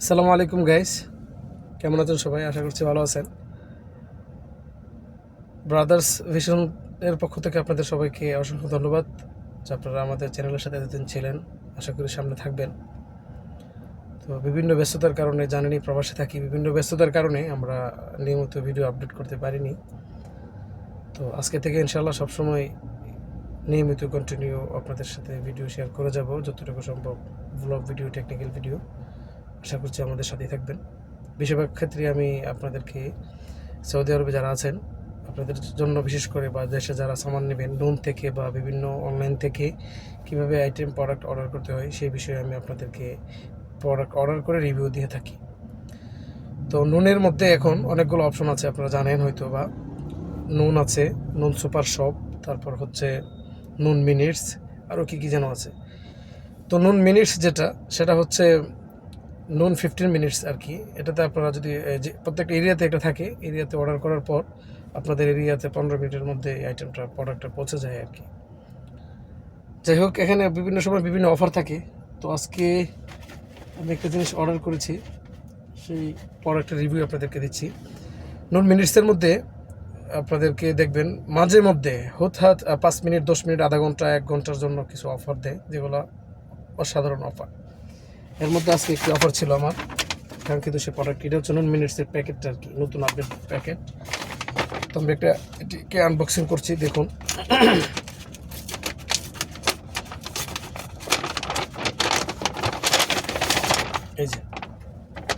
আসসালামু আলাইকুম গাইস কেমন আছেন সবাই? আশা করছি ভালো আছেন। ব্রাদার্স ভিশন এর পক্ষ থেকে আপনাদের সবাইকে অসংখ্য ধন্যবাদ যে আপনারা আমাদের চ্যানেলের সাথে এতদিন ছিলেন। আশা করি সামনে থাকবেন। তো বিভিন্ন ব্যস্ততার কারণে, জানেনই, প্রবাসে থাকি। বিভিন্ন ব্যস্ততার কারণে আমরা নিয়মিত ভিডিও আপডেট করতে পারিনি। তো আজকে থেকে ইনশাল্লাহ সবসময় নিয়মিত কন্টিনিউ আপনাদের সাথে ভিডিও শেয়ার করে যাব, যতটুকু সম্ভব ব্লগ ভিডিও টেকনিক্যাল ভিডিও আশা করছি আমাদের সাথেই থাকবেন। বেশিরভাগ ক্ষেত্রে আমি আপনাদেরকে সৌদি আরবে যারা আছেন, আপনাদের জন্য বিশেষ করে বা দেশে যারা সামান নেবেন লোন থেকে বা বিভিন্ন অনলাইন থেকে কীভাবে আইটেম প্রোডাক্ট অর্ডার করতে হয়, সেই বিষয়ে আমি আপনাদেরকে প্রোডাক্ট অর্ডার করে রিভিউ দিয়ে থাকি। তো নুনের মধ্যে এখন অনেকগুলো অপশন আছে, আপনারা জানেন হয়তো বা নুন আছে নুন সুপার শপ তারপর হচ্ছে নুন মিনিটস আরও কী কী যেন আছে। তো নুন মিনিটস যেটা, সেটা হচ্ছে নুন ফিফটিন মিনিটস আর কি এটাতে আপনারা যদি প্রত্যেকটা এরিয়াতে এটা থাকে এরিয়াতে অর্ডার করার পর আপনাদের এরিয়াতে পনেরো মিনিটের মধ্যে এই আইটেমটা প্রোডাক্টটা পৌঁছে যায় আর কি যাই হোক এখানে বিভিন্ন সময় বিভিন্ন অফার থাকে। তো আজকে আমি একটা জিনিস অর্ডার করেছি। সেই প্রোডাক্টের রিভিউ আপনাদেরকে দিচ্ছি। নুন মিনিটসের মধ্যে আপনাদেরকে দেখবেন মাঝে মধ্যে আহ, পাঁচ মিনিট দশ মিনিট আধা ঘণ্টা এক ঘণ্টার জন্য কিছু অফার দেয় যেগুলো অসাধারণ অফার এর মধ্যে আজকে একটি অফার ছিল আমার। কারণ কিন্তু সে প্রোডাক্ট এটা হচ্ছে নুন মিনিটসের প্যাকেটটা আর কি, নতুন আপডেট প্যাকেট তো আমি একটা এটিকে আনবক্সিং করছি, দেখুন। এই যে,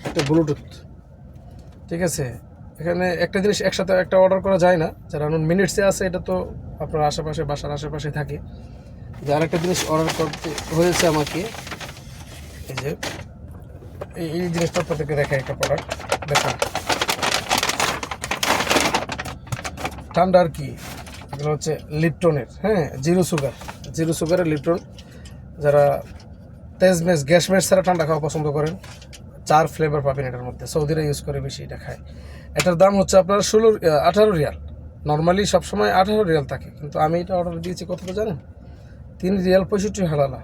একটা ব্লুটুথ ঠিক আছে? এখানে একটা জিনিস একসাথে একটা অর্ডার করা যায় না। যারা নুন মিনিটসে আছে, এটা তো আপনার আশেপাশে, বাসার আশেপাশে থাকে। যে আরেকটা জিনিস অর্ডার করতে হয়েছে আমাকে এই যে, এই জিনিসটা আপনাদেরকে দেখায় একটা প্রোডাক্ট দেখুন। ঠান্ডা আর কি? এগুলো হচ্ছে লিপটনের হ্যাঁ জিরো সুগার জিরো সুগারের লিপটন। যারা তেজ মেস গ্যাস মেস ছাড়া ঠান্ডা খাওয়া পছন্দ করেন, চার ফ্লেভার পাবেন এটার মধ্যে। সৌদিরা ইউজ করে বেশি এটা খায়। এটার দাম হচ্ছে আপনার ষোলো আঠারো রিয়াল। নর্মালি সবসময় আঠারো রিয়াল থাকে, কিন্তু আমি এটা অর্ডার দিয়েছি কতটা জানেন? তিন রিয়াল পঁয়ষট্টি হালালা।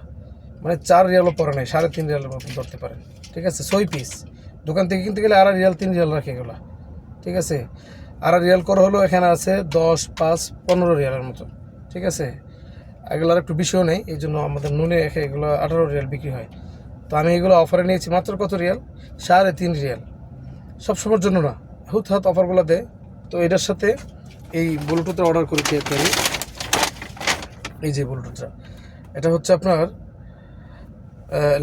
মানে চার রিয়ালও পরে নাই, সাড়ে তিন রিয়ালের মতন ধরতে পারেন ঠিক আছে? ছয় পিস দোকান থেকে কিনতে গেলে আড়াই রিয়াল, তিন রিয়াল রাখে এগুলো। ঠিক আছে? আড়াই রিয়াল করে হলো এখানে আছে দশ, পাঁচ, পনেরো রিয়ালের মতো ঠিক আছে? এগুলোর একটু বেশিও নেই, এই জন্য আমাদের নুনে রেখে এগুলো আঠারো রিয়াল বিক্রি হয়। তো আমি এগুলো অফারে নিয়েছি মাত্র কত রিয়াল? সাড়ে তিন রিয়াল। সব সময়ের জন্য না। হুত হাত অফারগুলো দেয় তো এটার সাথে এই ব্লুটুথের অর্ডার করেছি একটা। এই যে ব্লুটুথটা এটা হচ্ছে আপনার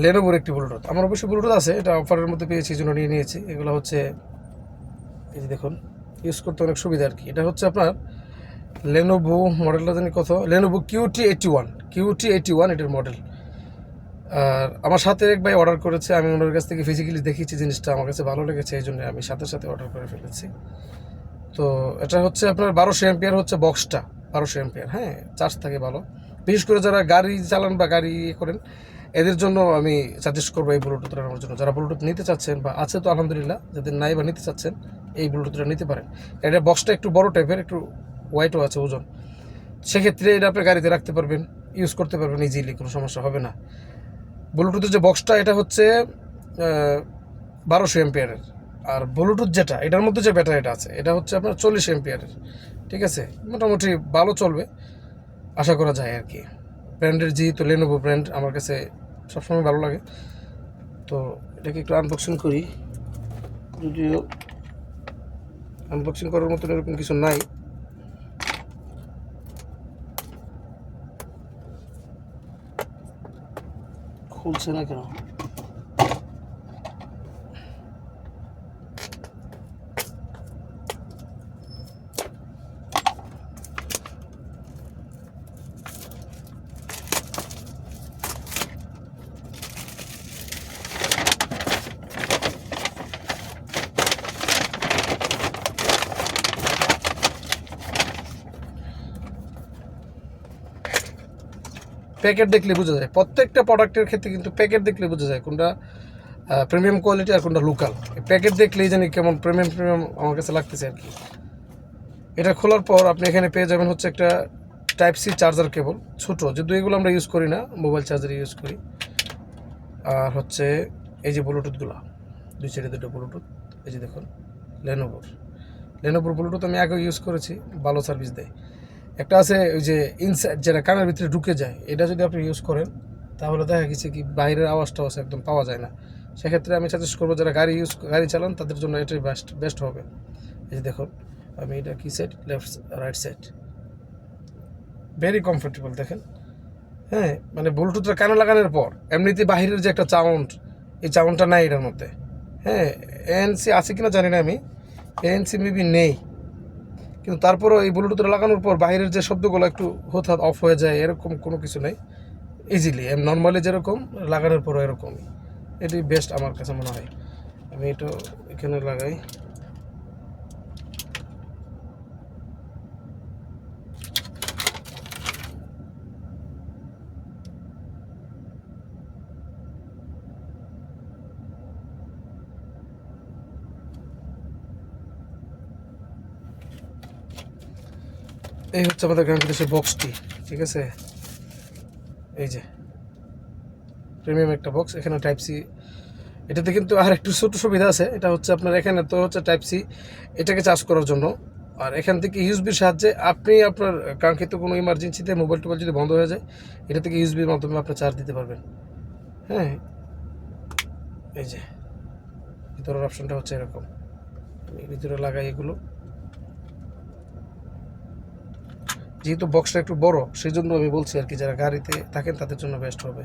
লেনোভোর একটি ব্লুটুথ আমার অবশ্যই ব্লুটুথ আছে, এটা অফারের মধ্যে পেয়েছি জন্য নিয়ে নিয়েছি। এগুলো হচ্ছে, এই যে দেখুন ইউজ করতে অনেক সুবিধা আর কি। এটা হচ্ছে আপনার লেনোভো মডেলটা জানি কত? Lenovo QT eighty one QT eighty one এটার মডেল আর আমার সাথে এক ভাই অর্ডার করেছে, আমি ওনার কাছ থেকে ফিজিক্যালি দেখিয়েছি জিনিসটা, আমার কাছে ভালো লেগেছে, এই জন্য আমি সাথে সাথে অর্ডার করে ফেলেছি। তো এটা হচ্ছে আপনার বারোশো এম্পিয়ার হচ্ছে বক্সটা বারোশো এম্পিয়ার হ্যাঁ চার্জ থাকে ভালো। বিশেষ করে যারা গাড়ি চালান বা গাড়ি ইয়ে করেন এদের জন্য আমি সাজেস্ট করব এই ব্লুটুথটা নেওয়ার জন্য। যারা ব্লুটুথ নিতে চাচ্ছেন বা আছে তো আলহামদুলিল্লাহ, যাদের নাই বা নিতে চাচ্ছেন, এই ব্লুটুথটা নিতে পারেন। এটা বক্সটা একটু বড় টাইপের একটু ওয়াইটও আছে ওজন। সেক্ষেত্রে এটা আপনি গাড়িতে রাখতে পারবেন ইউজ করতে পারবেন ইজিলি কোনো সমস্যা হবে না। ব্লুটুথের যে বক্সটা এটা হচ্ছে বারোশো এম্পিয়ারের আর ব্লুটুথ যেটা, এটার মধ্যে যে ব্যাটারিটা আছে, এটা হচ্ছে আপনার চল্লিশ এম্পিয়ারের ঠিক আছে? মোটামুটি ভালো চলবে, আশা করা যায় আর কি। ব্র্যান্ডের যেহেতু লেনোভো ব্র্যান্ড আমার কাছে সবসময় ভালো লাগে। তো এটাকে একটু আনবক্সিং করি। যদিও আনবক্সিং করার মতন এরকম কিছু নাই। খুলছে না কেন? প্যাকেট দেখলে বোঝা যায়। প্রত্যেকটা প্রোডাক্টের ক্ষেত্রে কিন্তু প্যাকেট দেখলে বোঝা যায় কোনটা প্রিমিয়াম কোয়ালিটি আর কোনটা লোকাল প্যাকেট দেখলেই জানি কেমন প্রিমিয়াম প্রিমিয়াম আমার কাছে লাগতেছে আর কি। এটা খোলার পর আপনি এখানে পেয়ে যাবেন হচ্ছে একটা টাইপ সি চার্জার কেবল ছোটো। যদিও এগুলো আমরা ইউজ করি না মোবাইল চার্জার ইউজ করি। আর হচ্ছে এই যে ব্লুটুথগুলো দুই সাইডে দুটো ব্লুটুথ এই যে দেখুন লেনোভোর লেনোভোর ব্লুটুথ আমি আগে ইউজ করেছি, ভালো সার্ভিস দেয়। একটা আছে ওই যে ইনসাইড যেটা কানের ভিতরে ঢুকে যায়, এটা যদি আপনি ইউজ করেন, তাহলে দেখা গেছে কি বাইরের আওয়াজ টাওয়াজ একদম পাওয়া যায় না। সেক্ষেত্রে আমি সাজেস্ট করব যারা গাড়ি ইউজ গাড়ি চালান, তাদের জন্য এটাই বেস্ট বেস্ট হবে। এই যে দেখুন, আমি এটা কি set left right side very comfortable দেখেন। হ্যাঁ মানে ব্লুটুথটা কানে লাগানোর পর এমনিতে বাহিরের যে একটা সাউন্ড এই সাউন্ডটা নাই এটার মধ্যে। হ্যাঁ এএনসি আছে কিনা জানি না আমি। এএনসি মেবি নেই। কিন্তু তারপরও এই ব্লুটুথ লাগানোর পর বাইরের যে শব্দগুলো একটু হঠাৎ অফ হয়ে যায়, এরকম কোনো কিছু নেই। ইজিলি নর্মালি যেরকম, লাগানোর পরও এরকমই। এটি বেস্ট আমার কাছে মনে হয়। আমি এটা এখানে লাগাই। এই হচ্ছে আমাদের কাঙ্ক্ষিত সেই বক্সটি, ঠিক আছে? এই যে প্রিমিয়াম একটা বক্স এখানে টাইপ সি এটাতে কিন্তু আর একটু ছোটো সুবিধা আছে, এটা হচ্ছে আপনার এখানে তো হচ্ছে টাইপ সি এটাকে চার্জ করার জন্য। আর এখান থেকে ইউএসবির সাহায্যে আপনি আপনার কাঙ্ক্ষিত কোনো ইমার্জেন্সিতে মোবাইল টোবাইল যদি বন্ধ হয়ে যায়, এটা থেকে ইউএসবির মাধ্যমে আপনি চার্জ দিতে পারবেন। হ্যাঁ? এই যে, ভিতরের অপশনটা হচ্ছে এরকম। ভিতরে লাগাই এগুলো। যেহেতু বক্সটা একটু বড় সেই জন্য আমি বলছি আর কি, যারা গাড়িতে থাকেন তাদের জন্য বেস্ট হবে।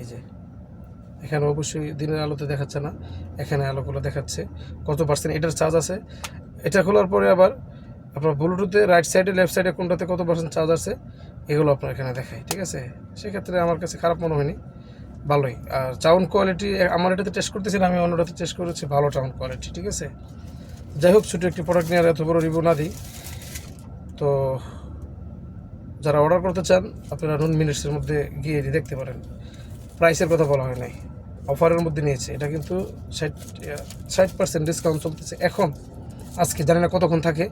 এই যে, এখানে অবশ্যই দিনের আলোতে দেখাচ্ছে না, এখানে আলোগুলো দেখাচ্ছে। কত পার্সেন্ট এটার চার্জ আছে? এটা খোলার পরে আবার আপনার ব্লুটুথে রাইট সাইডে লেফট সাইডে কোনটাতে কত পার্সেন্ট চার্জ আছে, এগুলো আপনার এখানে দেখায় ঠিক আছে? সেক্ষেত্রে আমার কাছে খারাপ মনে হয়নি, ভালোই। আর সাউন্ড কোয়ালিটি আমার এটাতে টেস্ট করতেছিলাম, আমি অন্যটাতে টেস্ট করেছি, ভালো সাউন্ড কোয়ালিটি ঠিক আছে? যাই হোক, ছোটো একটি প্রোডাক্ট নিয়ে এত বড় রিভিউ না দিই। যারা অর্ডার করতে চান, আপনারা নুন মিনিটসের মধ্যে গিয়ে দেখতে পারেন। প্রাইসের কথা বলা হয় নাই। অফারের মধ্যে নিয়েছে। এটা কিন্তু ষাট ষাট পার্সেন্ট ডিসকাউন্ট চলতেছে। এখন, আজকে জানি না কতক্ষণ থাকে।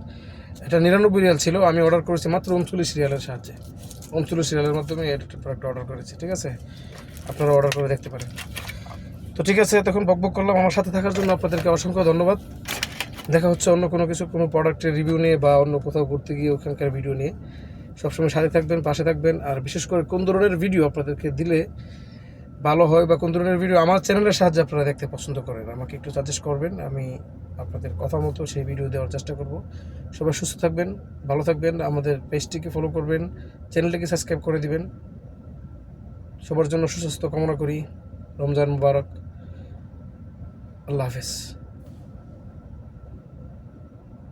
এটা নিরানব্বই রিয়াল ছিল। আমি অর্ডার করেছি মাত্র উনচল্লিশ রিয়ালের সাহায্যে। উনচল্লিশ রিয়ালের মাধ্যমে এই প্রোডাক্ট অর্ডার করেছি, ঠিক আছে? আপনারা অর্ডার করে দেখতে পারেন। তো ঠিক আছে তখন বকবক করলাম। আমার সাথে থাকার জন্য আপনাদেরকে অসংখ্য ধন্যবাদ। দেখা হচ্ছে অন্য কোনো কিছু, কোনো প্রোডাক্টের রিভিউ নিয়ে বা অন্য কোথাও ঘুরতে গিয়ে ওখানকার ভিডিও নিয়ে। সবসময় সাথে থাকবেন, পাশে থাকবেন। আর বিশেষ করে কোন ধরনের ভিডিও আপনাদেরকে দিলে ভালো হয় বা কোন ধরনের ভিডিও আমার চ্যানেলের সাহায্যে আপনারা দেখতে পছন্দ করেন, আমাকে একটু সাজেস্ট করবেন, আমি আপনাদের কথা মতো সেই ভিডিও দেওয়ার চেষ্টা করব। সবাই সুস্থ থাকবেন, ভালো থাকবেন, আমাদের পেজটিকে ফলো করবেন চ্যানেলটিকে সাবস্ক্রাইব করে দিবেন। সবার জন্য সুস্বাস্থ্য কামনা করি। রমজান মুবারক। আল্লাহ হাফেজ।